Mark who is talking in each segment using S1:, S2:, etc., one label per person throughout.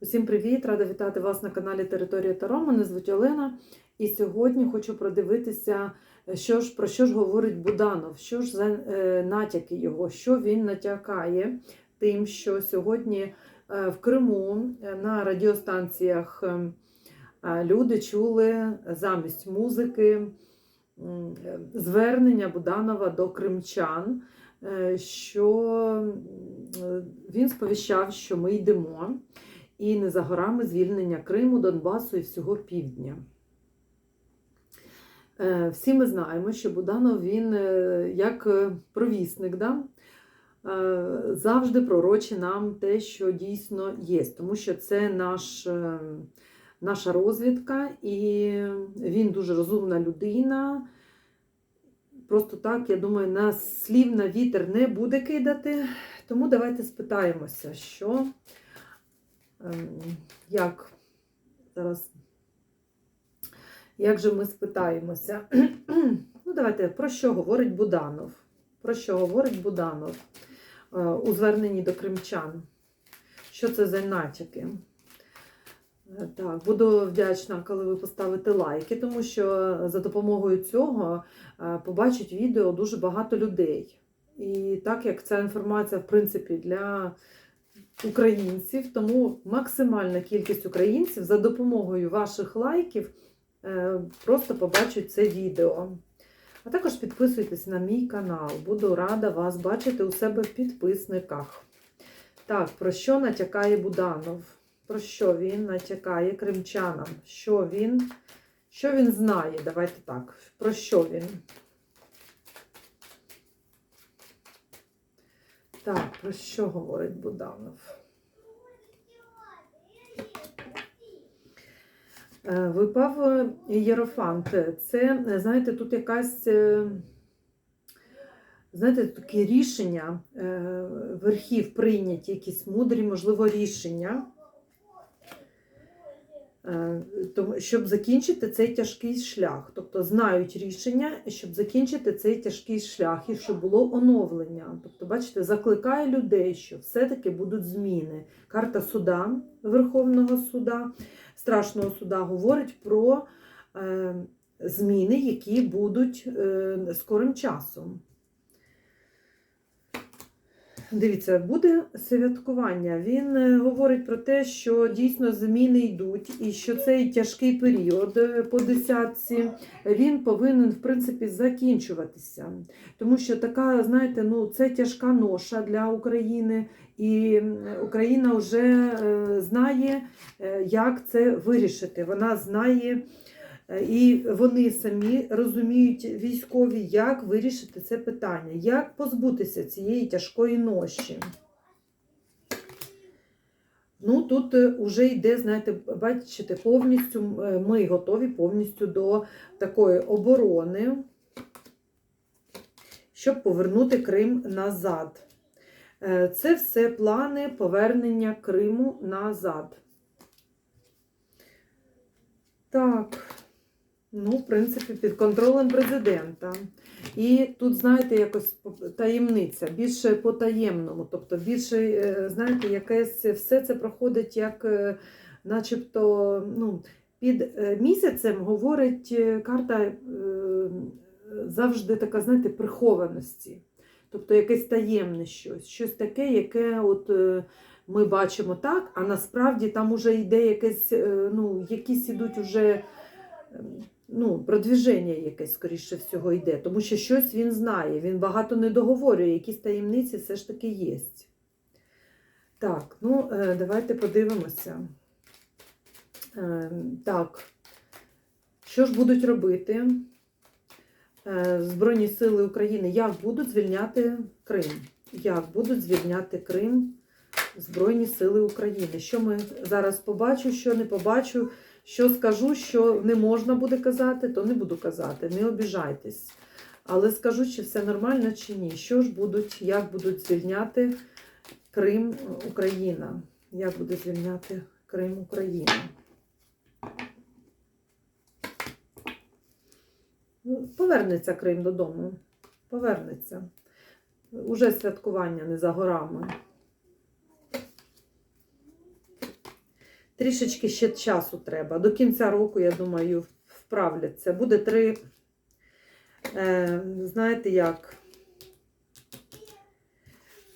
S1: Усім привіт! Рада вітати вас на каналі Територія Таро. Мене звуть Олена. І сьогодні хочу продивитися, що ж, про що ж говорить Буданов, що ж за е, натяки його, що він натякає тим, що сьогодні е, в Криму е, на радіостанціях люди чули замість музики звернення Буданова до кримчан, що він сповіщав, що ми йдемо і не за горами звільнення Криму, Донбасу і всього півдня. Е, Всі ми знаємо, що Буданов він е, як е, провісник, да? завжди пророчить нам те, що дійсно є, тому що це наш, наша розвідка, і він дуже розумна людина. Просто так, я думаю, на слів на вітер не буде кидати. Тому давайте спитаємося, що як зараз, як же ми спитаємося? Ну, давайте, про що говорить Буданов? Про що говорить Буданов е, у зверненні до кримчан? Що це за натяки? Е, Так, буду вдячна, коли ви поставите лайки, тому що за допомогою цього е, побачить відео дуже багато людей. І так як ця інформація, в принципі, для українців, тому максимальна кількість українців за допомогою ваших лайків е, просто побачать це відео. А також підписуйтесь на мій канал. Буду рада вас бачити у себе в підписниках. Так, про що натякає Буданов? Про що він натякає кримчанам? Що він, що він знає? Давайте так. Про що він? Так, про що говорить Буданов? Е, Випав Єрофант. Це, знаєте, тут якась, е, знаєте, таке рішення е, верхів прийняті, якісь мудрі, можливо, рішення, щоб закінчити цей тяжкий шлях. Тобто знають рішення, щоб закінчити цей тяжкий шлях і щоб було оновлення. Тобто, бачите, закликає людей, що все-таки будуть зміни. Карта суда, Верховного суда, страшного суда говорить про е, зміни, які будуть е, скорим часом. Дивіться, буде святкування. Він е, говорить про те, що дійсно зміни йдуть, і що цей тяжкий період е, по десятці він повинен, в принципі, закінчуватися. Тому що така, знаєте, ну це тяжка ноша для України, і Україна вже е, знає, як це вирішити. Вона знає. Е, І вони самі розуміють військові, як вирішити це питання, як позбутися цієї тяжкої ноші. Ну, тут вже йде, знаєте, бачите, повністю е, ми готові повністю до такої оборони, щоб повернути Крим назад. Е, Це все плани повернення Криму назад. Так. Ну, в принципі, під контролем президента. І тут, знаєте, якось таємниця, більше по-таємному. Тобто, більше, е, знаєте, якесь все це проходить як е, начебто ну, під е, місяцем говорить карта завжди така, знаєте, прихованості. Тобто якесь таємне щось, щось таке, яке от ми бачимо так, а насправді там уже йде якесь, ну, якісь ідуть уже ем, ну, продвіження якесь, скоріше всього, йде, тому що щось він знає, він багато не договорює, якісь таємниці все ж таки є. Так, ну, е, давайте подивимося. Е, Так, що ж будуть робити е, Збройні Сили України? Як будуть звільняти Крим? Як будуть звільняти Крим Збройні Сили України? Що ми зараз побачу, що не побачу? Що скажу, що не можна буде казати, то не буду казати, не обіжайтесь. Але скажу, чи все нормально, чи ні. Що ж будуть, як будуть звільняти Крим Україна? Як буде звільняти Крим Україна? Ну, Повернеться Крим додому. Повернеться. Уже святкування не за горами. Трішечки ще часу треба. До кінця року, я думаю, вправляться. Буде три, е, знаєте як,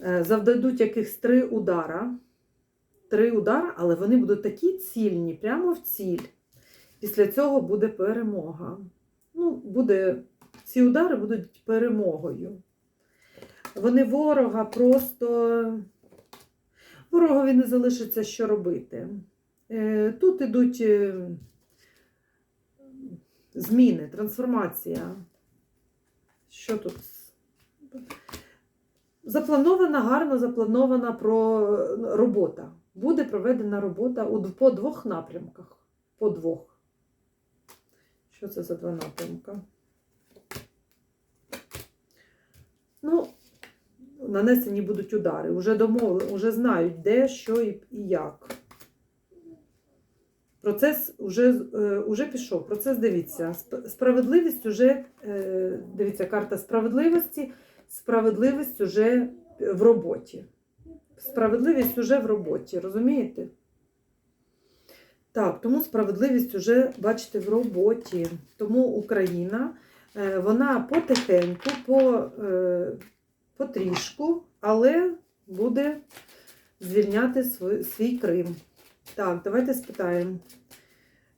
S1: е, завдадуть якихось три удара. Три удара, але вони будуть такі цільні, прямо в ціль. Після цього буде перемога. Ну, буде, ці удари будуть перемогою. Вони ворога просто. Ворогові не залишиться, що робити. Е, Тут ідуть е, зміни, трансформація. Що тут? Запланована, гарно запланована про робота. Буде проведена робота по двох напрямках. По двох. Що це за два напрямка? Ну, нанесені будуть удари. Уже домовили, уже знають, де, що і як. Процес вже, е, уже пішов. Процес дивіться. Справедливість уже, е, дивіться, карта справедливості. Справедливість уже в роботі. Справедливість уже в роботі, розумієте? Так, тому справедливість уже, бачите, в роботі. Тому Україна, е, вона потихеньку, по, потрішку, але буде звільняти свій Крим. Так, давайте спитаємо,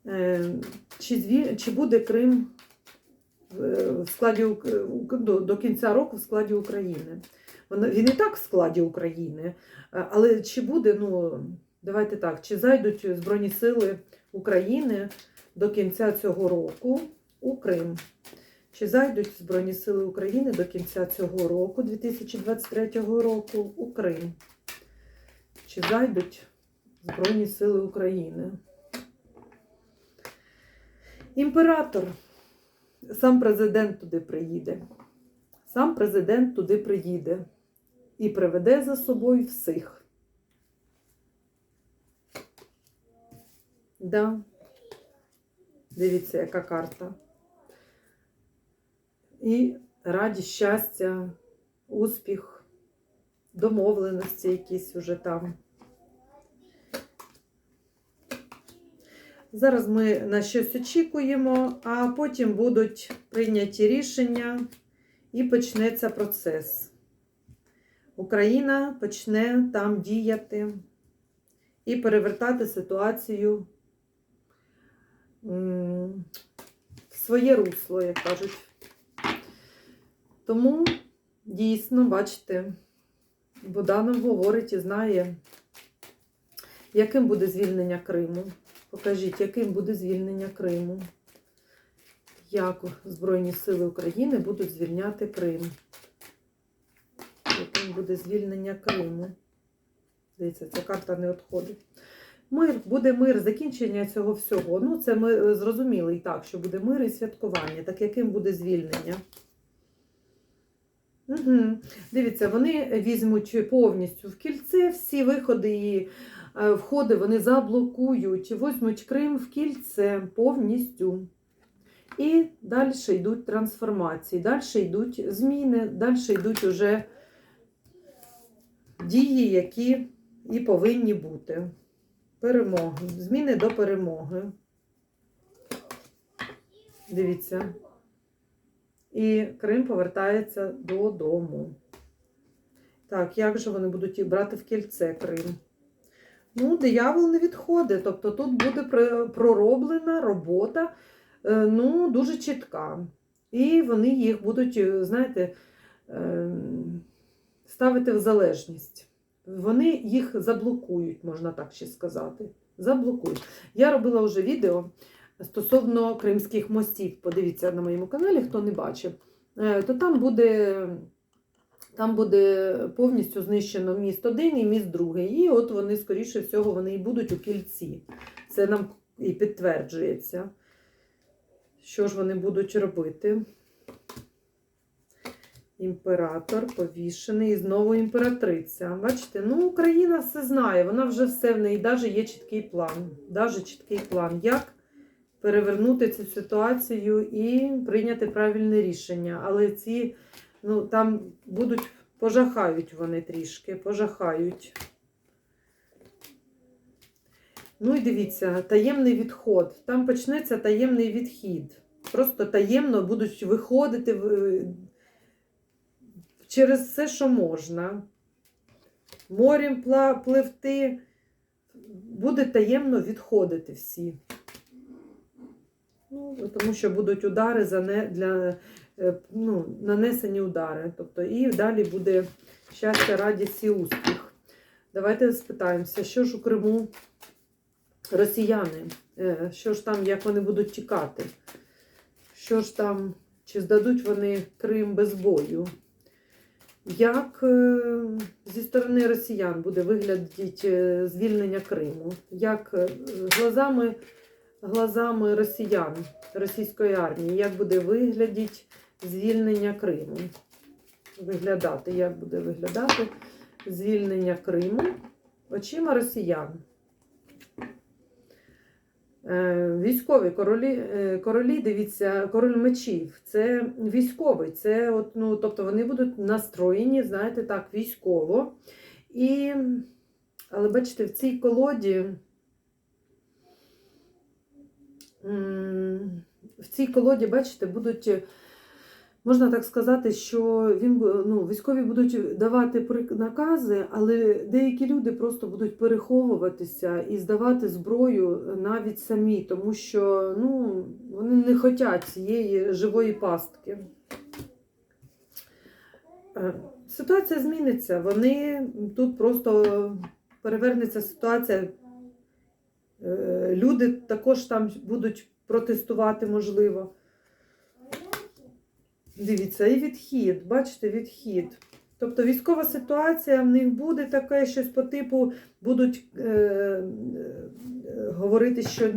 S1: е, чи, звіль, чи буде Крим в складі до, до кінця року в складі України? Він і так в складі України, але чи буде, ну, давайте так, чи зайдуть Збройні Сили України до кінця цього року у Крим? Чи зайдуть Збройні Сили України до кінця цього року, 2023 року, у Крим? Чи зайдуть Збройні Сили України? Імператор. Сам президент туди приїде. Сам президент туди приїде і приведе за собою всіх. Да. Дивіться, яка карта. І радість, щастя, успіх, домовленості якісь уже там. Зараз ми на щось очікуємо, а потім будуть прийняті рішення і почнеться процес. Україна почне там діяти і перевертати ситуацію в своє русло, як кажуть. Тому дійсно, бачите, Буданов говорить і знає, яким буде звільнення Криму. Покажіть, яким буде звільнення Криму. Як Збройні Сили України будуть звільняти Крим? Яким буде звільнення Криму? Дивіться, ця карта не відходить. Мир, буде мир, закінчення цього всього. Ну, це ми е, зрозуміли і так, що буде мир і святкування. Так яким буде звільнення? Угу. Дивіться, вони візьмуть повністю в кільце всі виходи і входи вони заблокують, візьмуть Крим в кільце повністю. І далі йдуть трансформації, далі йдуть зміни, далі йдуть уже дії, які і повинні бути. Перемоги. Зміни до перемоги. Дивіться. І Крим повертається додому. Так, як же вони будуть брати в кільце Крим? Ну, диявол не відходить. Тобто тут буде пророблена робота, е, ну, дуже чітка. І вони їх будуть, е, знаєте, ем, ставити в залежність. Вони їх заблокують, можна так ще сказати. Заблокують. Я робила вже відео стосовно кримських мостів. Подивіться на моєму каналі, хто не бачив. Е, То там буде, там буде повністю знищено міст один і міст другий. І от вони, скоріше всього, вони і будуть у кільці. Це нам і підтверджується. Що ж вони будуть робити? Імператор повішений і знову імператриця. Бачите, ну Україна все знає, вона вже все в неї, навіть є чіткий план. Даже чіткий план, як перевернути цю ситуацію і прийняти правильне рішення. Але ці, ну там будуть, пожахають вони трішки, пожахають. Ну і дивіться, таємний відход. Там почнеться таємний відхід. Просто таємно будуть виходити через все, що можна. Морем пливти, буде таємно відходити всі. Ну, тому що будуть удари за не, для, ну, нанесені удари. Тобто, і далі буде щастя, радість і успіх. Давайте спитаємося, що ж у Криму росіяни, Е, що ж там, як вони будуть тікати, що ж там, чи здадуть вони Крим без бою? Як е, зі сторони росіян буде виглядати е, звільнення Криму? Як е, глазами, глазами росіян, російської армії, як буде виглядати звільнення Криму? Виглядати, як буде виглядати звільнення Криму очима росіян? Е, Військові королі, е, королі, дивіться, король мечів. Це військовий. Це от, ну, тобто вони будуть настроєні, знаєте, так, військово. І, але бачите, в цій колоді. В цій колоді, бачите, будуть, можна так сказати, що він, ну, військові будуть давати накази, але деякі люди просто будуть переховуватися і здавати зброю навіть самі, тому що ну, вони не хочуть цієї живої пастки. Е, Ситуація зміниться. Вони тут просто перевернеться ситуація. Е, Люди також там будуть протестувати, можливо. Дивіться, і відхід, бачите, відхід. Тобто військова ситуація в них буде таке щось по типу, будуть е, е, говорити, що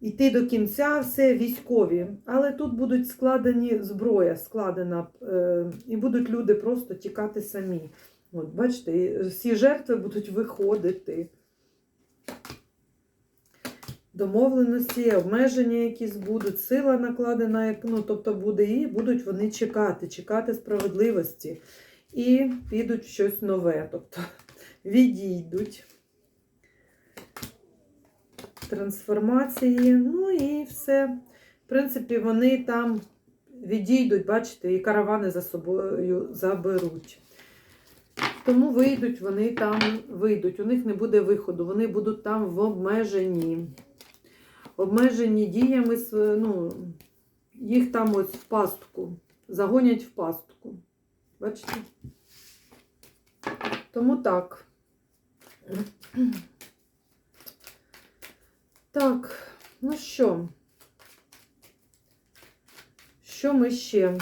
S1: йти до кінця все військові. Але тут будуть складені зброя, складена, е, і будуть люди просто тікати самі. От, бачите, всі жертви будуть виходити. Домовленості, обмеження якісь будуть, сила накладена, ну, тобто буде, і будуть вони чекати, чекати справедливості. І підуть в щось нове, тобто відійдуть. Трансформації, ну і все. В принципі, вони там відійдуть, бачите, і каравани за собою заберуть. Тому вийдуть, вони там вийдуть. У них не буде виходу, вони будуть там в обмеженні. Обмежені діями, ну, їх там ось в пастку, загонять в пастку. Бачите? Тому так. Так, ну що? Що ми ще?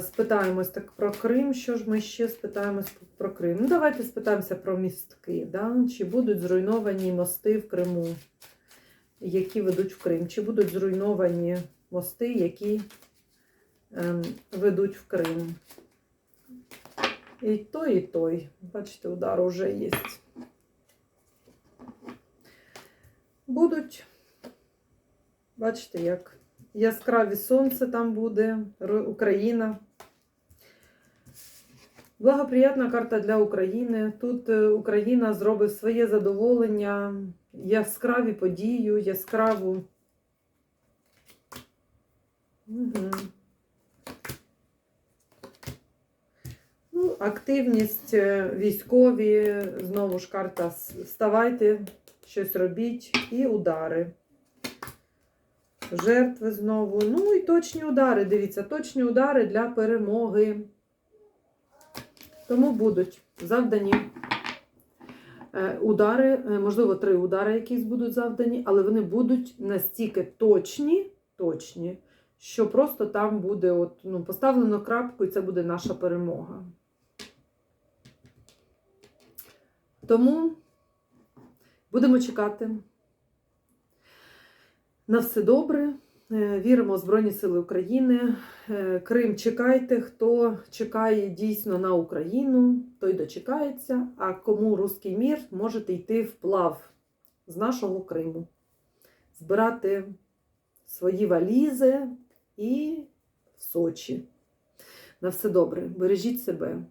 S1: Спитаємось так про Крим. Що ж ми ще спитаємось про Крим? Ну, давайте спитаємося про містки. Да? Чи будуть зруйновані мости в Криму, які ведуть в Крим? Чи будуть зруйновані мости, які ем, ведуть в Крим? І той, і той. Бачите, удар вже є. Будуть, бачите, як яскраві сонце там буде, Україна. Благоприятна карта для України. Тут е, Україна зробить своє задоволення, яскраві подію, яскраву. Угу. Ну, активність е, військові, знову ж карта вставайте, щось робіть і удари. Жертви знову. Ну і точні удари. Дивіться, точні удари для перемоги. Тому будуть завдані е, удари, е, можливо, три удари якісь будуть завдані, але вони будуть настільки точні, точні, що просто там буде от, ну, поставлено крапку, і це буде наша перемога. Тому будемо чекати. На все добре. Е, Віримо в Збройні Сили України. Е, Крим чекайте. Хто чекає дійсно на Україну, той дочекається. А кому руський мір, можете йти вплав з нашого Криму, збирати свої валізи і в Сочі. На все добре. Бережіть себе.